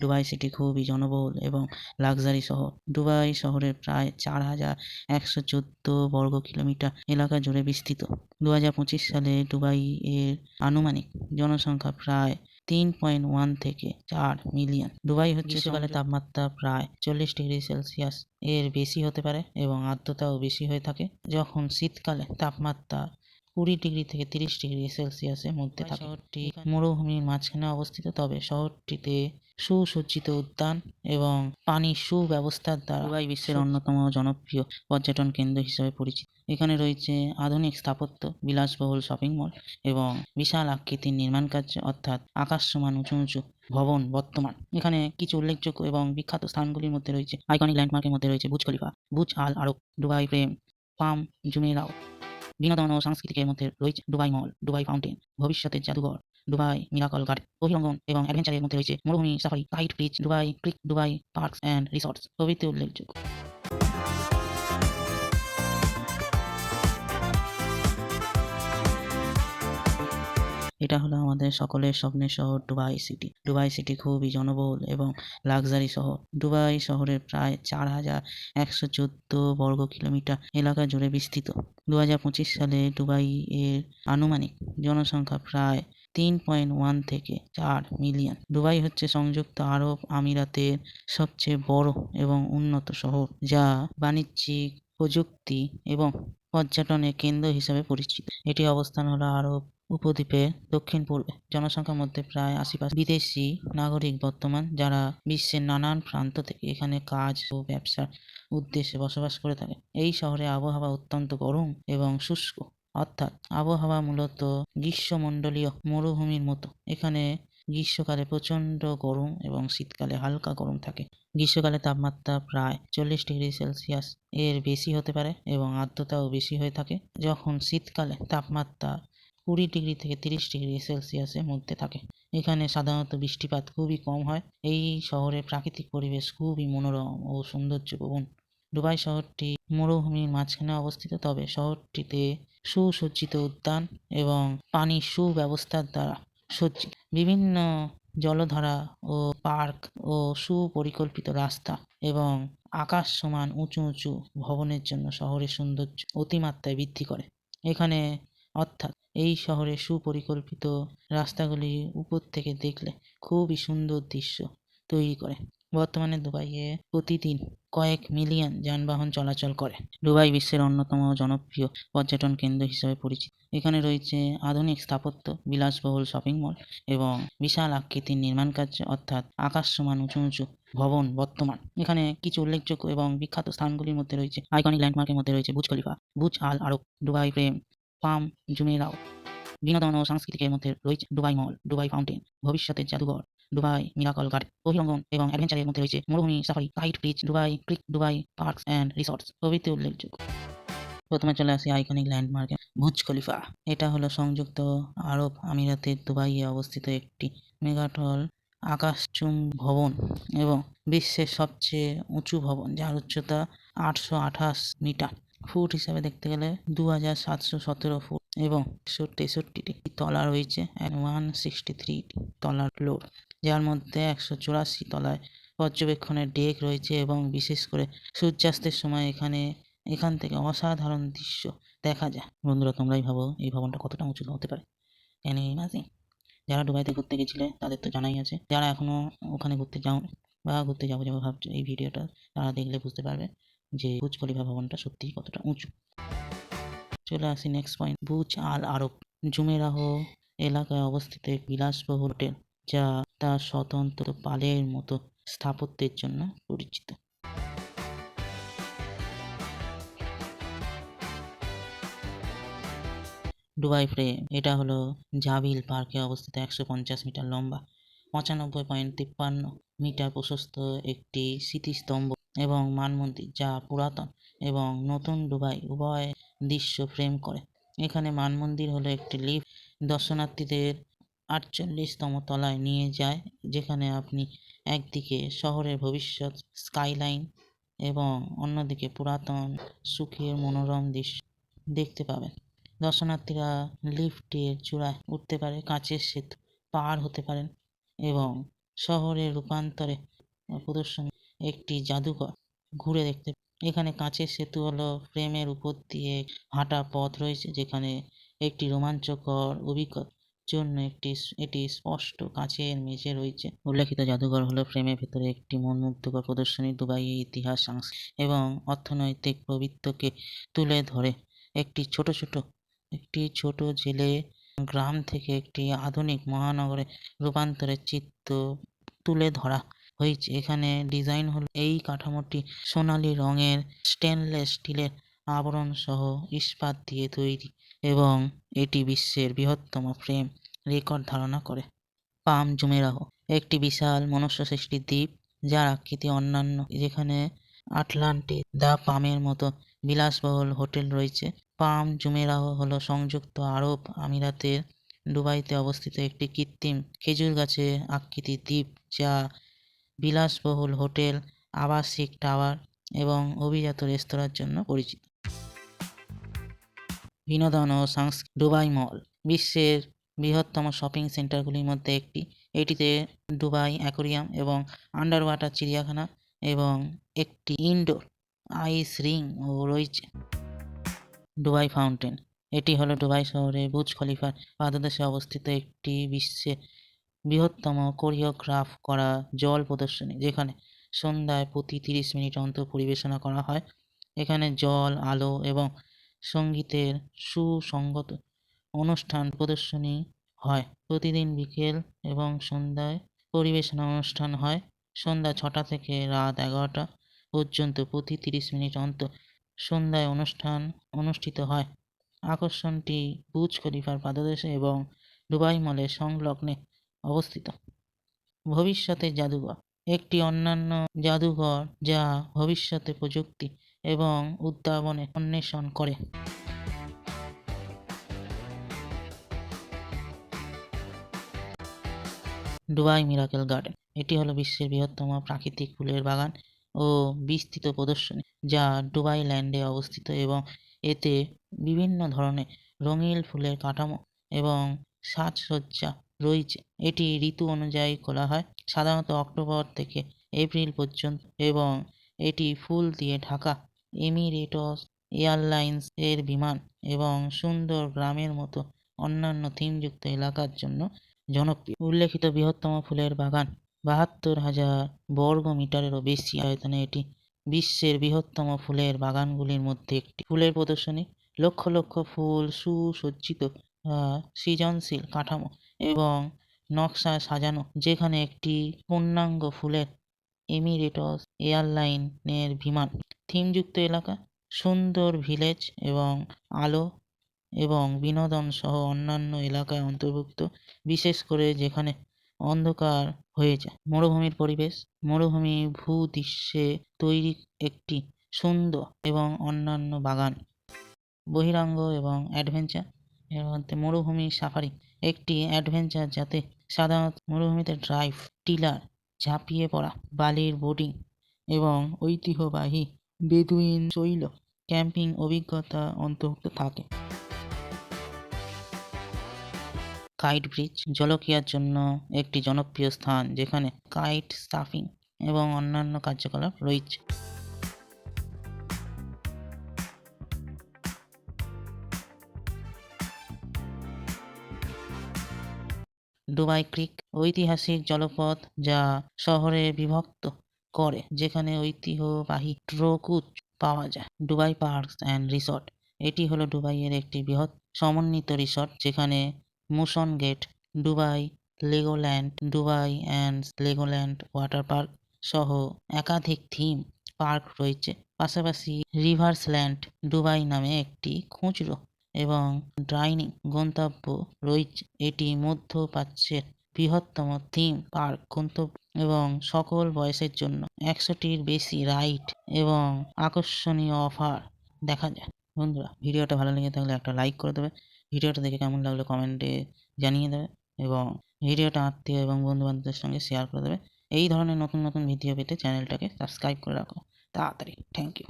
Dubai city খুবই জনবহুল এবং লাক্সারি শহর। দুবাই শহরের প্রায় চার হাজার একশো চোদ্দ বর্গ কিলোমিটার এলাকা জুড়ে বিস্তৃত। দু হাজার পঁচিশ সালে দুবাই এর আনুমানিক জনসংখ্যা প্রায় তিন পয়েন্ট ওয়ান থেকে চার মিলিয়ন। দুবাই হচ্ছে গ্রীষ্মকালে তাপমাত্রা প্রায় চল্লিশ ডিগ্রি সেলসিয়াস এর বেশি হতে পারে এবং আর্দ্রতাও বেশি হয়ে থাকে। যখন শীতকালে তাপমাত্রা কুড়ি ডিগ্রি থেকে তিরিশ ডিগ্রি সেলসিয়াসের মধ্যে থাকে। শহরটি মরুভূমির মাঝখানে অবস্থিত তবে শহরটিতে সুসজ্জিত উদ্যান এবং পানির সুব্যবস্থার দ্বারা দুবাই বিশ্বের অন্যতম জনপ্রিয় পর্যটন কেন্দ্র হিসেবে পরিচিত। এখানে রয়েছে আধুনিক স্থাপত্য বিলাসবহুল শপিং মল এবং বিশাল আকৃতির নির্মাণ কার্য অর্থাৎ আকাশসমান উঁচু উঁচু ভবন বর্তমান। এখানে কিছু উল্লেখযোগ্য এবং বিখ্যাত স্থানগুলির মধ্যে রয়েছে আইকনিক ল্যান্ডমার্কের মধ্যে রয়েছে বুজ খলিফা বুজ আল আরব দুবাই প্রেম পাম জুমেরাও। বিনোদন ও সাংস্কৃতিকের মধ্যে রয়েছে দুবাই মল, দুবাই ফাউন্টেন ভবিষ্যতের জাদুঘর, দুবাই মিরাকল গার্ডেন অভিরঙ্গন এবং অ্যাডভেঞ্চারের মধ্যে রয়েছে মরুভূমি safari kite bridge Dubai Creek Dubai Parks and Resorts প্রভৃতি উল্লেখযোগ্য। এটা হলো আমাদের সকলের স্বপ্নের শহর দুবাই সিটি। দুবাই সিটি খুবই জনবহুল এবং লাক্সারি শহর। দুবাই শহরের প্রায় চার হাজার একশো চোদ্দ বর্গ কিলোমিটার এলাকা জুড়ে বিস্তৃত। দু হাজার পঁচিশ সালে দুবাই এর আনুমানিক জনসংখ্যা প্রায় তিন পয়েন্ট ওয়ান থেকে চার মিলিয়ন। দুবাই হচ্ছে সংযুক্ত আরব আমিরাতের সবচেয়ে বড় এবং উন্নত শহর, যা বাণিজ্যিক প্রযুক্তি এবং পর্যটনের কেন্দ্র হিসেবে পরিচিত। এটি অবস্থান হলো আরব উপদ্বীপের দক্ষিণ পূর্বে জনসংখ্যার মধ্যে প্রায় আশি পার্সেন্ট বিদেশি নাগরিক বর্তমান, যারা বিশ্বের নানান প্রান্ত থেকে এখানে কাজ ও ব্যবসার উদ্দেশ্যে বসবাস করে থাকে। এই শহরে আবহাওয়া অত্যন্ত গরম এবং শুষ্ক, অর্থাৎ আবহাওয়া মূলত গ্রীষ্মমণ্ডলীয় মরুভূমির মতো। এখানে গ্রীষ্মকালে প্রচণ্ড গরম এবং শীতকালে হালকা গরম থাকে। গ্রীষ্মকালে তাপমাত্রা প্রায় চল্লিশ ডিগ্রি সেলসিয়াস এর বেশি হতে পারে এবং আর্দ্রতাও বেশি হয়ে থাকে। যখন শীতকালে তাপমাত্রা কুড়ি ডিগ্রি থেকে তিরিশ ডিগ্রি সেলসিয়াসের মধ্যে থাকে। এখানে সাধারণত বৃষ্টিপাত খুবই কম হয়। এই শহরের প্রাকৃতিক পরিবেশ খুবই মনোরম ও সৌন্দর্যপূর্ণ দুবাই শহরটি মরুভূমির মাঝখানে অবস্থিত, তবে শহরটিতে সুসজ্জিত উদ্যান এবং পানির সুব্যবস্থার দ্বারা সজ্জিত। বিভিন্ন জলধারা ও পার্ক ও সুপরিকল্পিত রাস্তা এবং আকাশ সমান উঁচু উঁচু ভবনের জন্য শহরের সৌন্দর্য অতিমাত্রায় বৃদ্ধি করে। এখানে অর্থাৎ এই শহরে সুপরিকল্পিত রাস্তাগুলি উপর থেকে দেখলে খুবই সুন্দর দৃশ্য তৈরি করে। বর্তমানে দুবাইয়ে প্রতিদিন কয়েক মিলিয়ন যানবাহন চলাচল করে। দুবাই বিশ্বের অন্যতম জনপ্রিয় পর্যটন কেন্দ্র হিসেবে পরিচিত। এখানে রয়েছে আধুনিক স্থাপত্য, বিলাসবহুল শপিং মল এবং বিশাল আকৃতির নির্মাণ কার্য অর্থাৎ আকাশ সমান উঁচু উঁচু ভবন বর্তমান। এখানে কিছু উল্লেখযোগ্য এবং বিখ্যাত স্থানগুলির মধ্যে রয়েছে আইকনিক ল্যান্ডমার্কের মধ্যে রয়েছে বুজ খলিফা বুজ আল আরব দুবাই প্রেম পাম জুমেরাও বিনোদন ও সংস্কৃতিকের মধ্যে রয়েছে দুবাই মল, দুবাই ফাউন্টেন, ভবিষ্যতের জাদুঘর, দুবাই মিরাকল গার্ডেন বহিরঙ্গন এবং অ্যাডভেঞ্চারের মধ্যে রয়েছে মরুভূমি, safari kite bridge, Dubai Creek, Dubai Parks and Resorts, প্রভৃতি উল্লেখযোগ্য। প্রথমে চলে আসি আইকনিক ল্যান্ডমার্কে বুজ খলিফা। এটা হলো সংযুক্ত আরব আমিরাতের দুবাইয়ে অবস্থিত একটি মেগাটল আকাশচুম ভবন এবং বিশ্বের সবচেয়ে উঁচু ভবন, যার উচ্চতা আটশো আঠাশ মিটার। ফুট হিসাবে দেখতে গেলে দু হাজার সাতশো সতেরো ফুট এবং একশো তেষট্টিটি তলা রয়েছে ওয়ান সিক্সটি থ্রি তলার ফ্লোর যার মধ্যে একশো চুরাশি তলায় পর্যবেক্ষণের ডেক রয়েছে এবং বিশেষ করে সূর্যাস্তের সময় এখানে, এখান থেকে অসাধারণ দৃশ্য দেখা যায়। বন্ধুরা, তোমরাই ভাবো এই ভবনটা কতটা উঁচু হতে পারে। ক্যান ইউ ইমাজিন যারা দুবাইতে ঘুরতে গেছিলে, তাদের তো জানাই আছে। যারা এখনও ওখানে ঘুরতে যাও বা ঘুরতে যাব যাব ভাবছ এই ভিডিওটা, তারা দেখলে বুঝতে পারবে। যে বুজ খলিফা ভবনটা সত্যি কতটা উঁচু। চলে আসি নেক্সট পয়েন্ট বুজ আল আরব। জুমেরাহ এলাকায় অবস্থিত এক বিলাসবহুল হোটেল, যা তার স্বতন্ত্র পালের মতো স্থাপত্যের জন্য পরিচিত। ডুবাই ফ্রেম এটা হলো জাবিল পার্কে অবস্থিত একশো পঞ্চাশ মিটার লম্বা, পঁচানব্বই পয়েন্ট তিপ্পান্ন মিটার প্রশস্ত একটি স্মৃতিস্তম্ভ। এবং মানমন্দির যা পুরাতন এবং নতুন দুবাই উভয় দৃশ্য ফ্রেম করে। এখানে মানমন্দির হলো একটি লিফট। দর্শনার্থীদের আটচল্লিশতম তলায় নিয়ে যায়, যেখানে আপনি একদিকে শহরের ভবিষ্যৎ স্কাইলাইন এবং অন্যদিকে পুরাতন সুখের মনোরম দৃশ্য দেখতে পাবেন। দর্শনার্থীরা লিফটের চূড়ায় উঠতে পারে, কাঁচের সেতু পার হতে পারেন এবং শহরের রূপান্তরে প্রদর্শনী একটি জাদুঘর ঘুরে দেখতে এখানে কাঁচের সেতু হলো ফ্রেমের উপর দিয়ে হাঁটা পথ রয়েছে, যেখানে একটি রোমাঞ্চকর অভিজ্ঞতার জন্য একটি এটি স্পষ্ট কাঁচের মেঝে রয়েছে। উল্লেখিত জাদুঘর হলো ফ্রেমের ভেতরে একটি মনমুগ্ধকর প্রদর্শনী, দুবাইয়ের ইতিহাস এবং অর্থনৈতিক প্রবৃত্তকে তুলে ধরে। একটি ছোট ছোট, একটি ছোট জেলে গ্রাম থেকে একটি আধুনিক মহানগরে রূপান্তরের চিত্র তুলে ধরা হয়েছে এখানে ডিজাইন হল এই কাঠামোটি সোনালী রঙের স্টেনলেস স্টিলের আবরণ সহ ইস্পাত দিয়ে তৈরি এবং এটি বিশ্বের বৃহত্তম ফ্রেম রেকর্ড ধারণা করে। পাম জুমেরাহ, একটি বিশাল মনুষ্য সৃষ্টির দ্বীপ যার আকৃতি অন্যান্য, যেখানে আটলান্টিক দা পামের মতো বিলাসবহুল হোটেল রয়েছে। পাম জুমেরাহ হলো সংযুক্ত আরব আমিরাতের দুবাইতে অবস্থিত একটি কৃত্রিম খেজুর গাছে আকৃতির দ্বীপ যা বিলাসবহুল হোটেল, আবাসিক টাওয়ার এবং অভিজাত রেস্তোরাঁর জন্য পরিচিত। বিনোদন ও সাংস্কৃতিক দুবাই মল, বিশ্বের বৃহত্তম শপিং সেন্টারগুলির মধ্যে একটি। এটিতে দুবাই অ্যাকোরিয়াম এবং আন্ডার ওয়াটার চিড়িয়াখানা এবং একটি ইনডোর আইস রিং ও রয়েছে। দুবাই ফাউন্টেন, এটি হলো দুবাই শহরে বুর্জ খলিফার পাদদেশে অবস্থিত একটি বিশ্বের বৃহত্তম কোরিওগ্রাফ করা জল প্রদর্শনী, যেখানে সন্ধ্যায় প্রতি তিরিশ মিনিট অন্তর পরিবেশনা করা হয়। এখানে জল, আলো এবং সঙ্গীতের সুসংগত অনুষ্ঠান প্রদর্শনী হয়। প্রতিদিন বিকেল এবং সন্ধ্যায় পরিবেশনা অনুষ্ঠান হয়। সন্ধ্যা ছটা থেকে রাত এগারোটা পর্যন্ত প্রতি তিরিশ মিনিট অন্তর সন্ধ্যায় অনুষ্ঠান অনুষ্ঠিত হয়। আকর্ষণটি বুর্জ খলিফার পাদদেশে এবং দুবাই মলের সংলগ্নে অবস্থিত। ভবিষ্যতের জাদুঘর। একটি অন্যান্য জাদুঘর যা ভবিষ্যতে প্রযুক্তি এবং উদ্ভাবনে অন্বেষণ করে। Dubai Miracle Garden. এটি হলো বিশ্বের বৃহত্তম প্রাকৃতিক ফুলের বাগান ও বিস্তৃত প্রদর্শনী যা ডুবাই ল্যান্ডে অবস্থিত এবং এতে বিভিন্ন ধরনের রঙিন ফুলের কাঠামো এবং সাজসজ্জা রয়েছে। এটি ঋতু অনুযায়ী খোলা হয়, সাধারণত অক্টোবর থেকে এপ্রিল পর্যন্ত এবং এটি ফুল দিয়ে ঢাকা, এমিরেটস এয়ারলাইন্স এর বিমান এবং সুন্দর গ্রামের মতো অন্যান্য থিমযুক্ত এলাকার জন্য জনপ্রিয়। উল্লেখিত বৃহত্তম ফুলের বাগান বাহাত্তর হাজার বর্গ মিটারেরও বেশি আয়তনে এটি বিশ্বের বৃহত্তম ফুলের বাগানগুলির মধ্যে একটি। ফুলের প্রদর্শনী, লক্ষ লক্ষ ফুল সুসজ্জিত সৃজনশীল কাঠামো এবং নকশা সাজানো, যেখানে একটি পূর্ণাঙ্গ ফুলের এমিরেটস এয়ারলাইনের বিমান, থিমযুক্ত এলাকা, সুন্দর ভিলেজ এবং আলো এবং বিনোদন সহ অন্যান্য এলাকায় অন্তর্ভুক্ত, বিশেষ করে যেখানে অন্ধকার হয়ে যায়। মরুভূমির পরিবেশ, মরুভূমি ভূদৃশ্যে তৈরি একটি সুন্দর এবং অন্যান্য বাগান। বহিরাঙ্গ এবং অ্যাডভেঞ্চার এর মধ্যে মরুভূমি সাফারি, একটি অ্যাডভেঞ্চার যাতে সাধারণত মরুভূমিতে ড্রাইভ টিলার ঝাঁপিয়ে পড়া, বালির বোটিং এবং ঐতিহ্যবাহী বেদুইন শৈল ক্যাম্পিং অভিজ্ঞতা অন্তর্ভুক্ত থাকে। কাইট ব্রিজ জলক্রিয়ার জন্য একটি জনপ্রিয় স্থান, যেখানে কাইট সার্ফিং এবং অন্যান্য কার্যকলাপ রয়েছে। দুবাই ক্রিক ঐতিহাসিক জলপথ যা শহরে বিভক্ত করে, যেখানে ঐতিহ্যবাহী ট্রকুচ পাওয়া যায়। ডুবাই পার্কস অ্যান্ড রিসর্ট, এটি হলো দুবাইয়ের একটি বৃহৎ সমন্বিত রিসর্ট যেখানে Motiongate Dubai Legoland Dubai and Legoland water park সহ একাধিক থিম পার্ক রয়েছে। পাশাপাশি রিভার্সল্যান্ড ডুবাই নামে একটি খুচরো এবং ডাইনিং গন্তব্য রয়েছে। এটি মধ্যপ্রাচ্যের বৃহত্তম থিম পার্ক গন্তব্য এবং সকল বয়সের জন্য একশোটির বেশি রাইড এবং আকর্ষণীয় অফার দেখা যায়। বন্ধুরা, ভিডিওটা ভালো লেগে থাকলে একটা লাইক করে দেবে। ভিডিওটা দেখে কেমন লাগল কমেন্টে জানিয়ে দেবে এবং ভিডিওটা আত্মীয় এবং বন্ধু বান্ধবদের সঙ্গে শেয়ার করে দেবে। এই ধরনের নতুন নতুন ভিডিও পেতে চ্যানেলটাকে সাবস্ক্রাইব করে রাখো। তাড়াতাড়ি, থ্যাংক ইউ।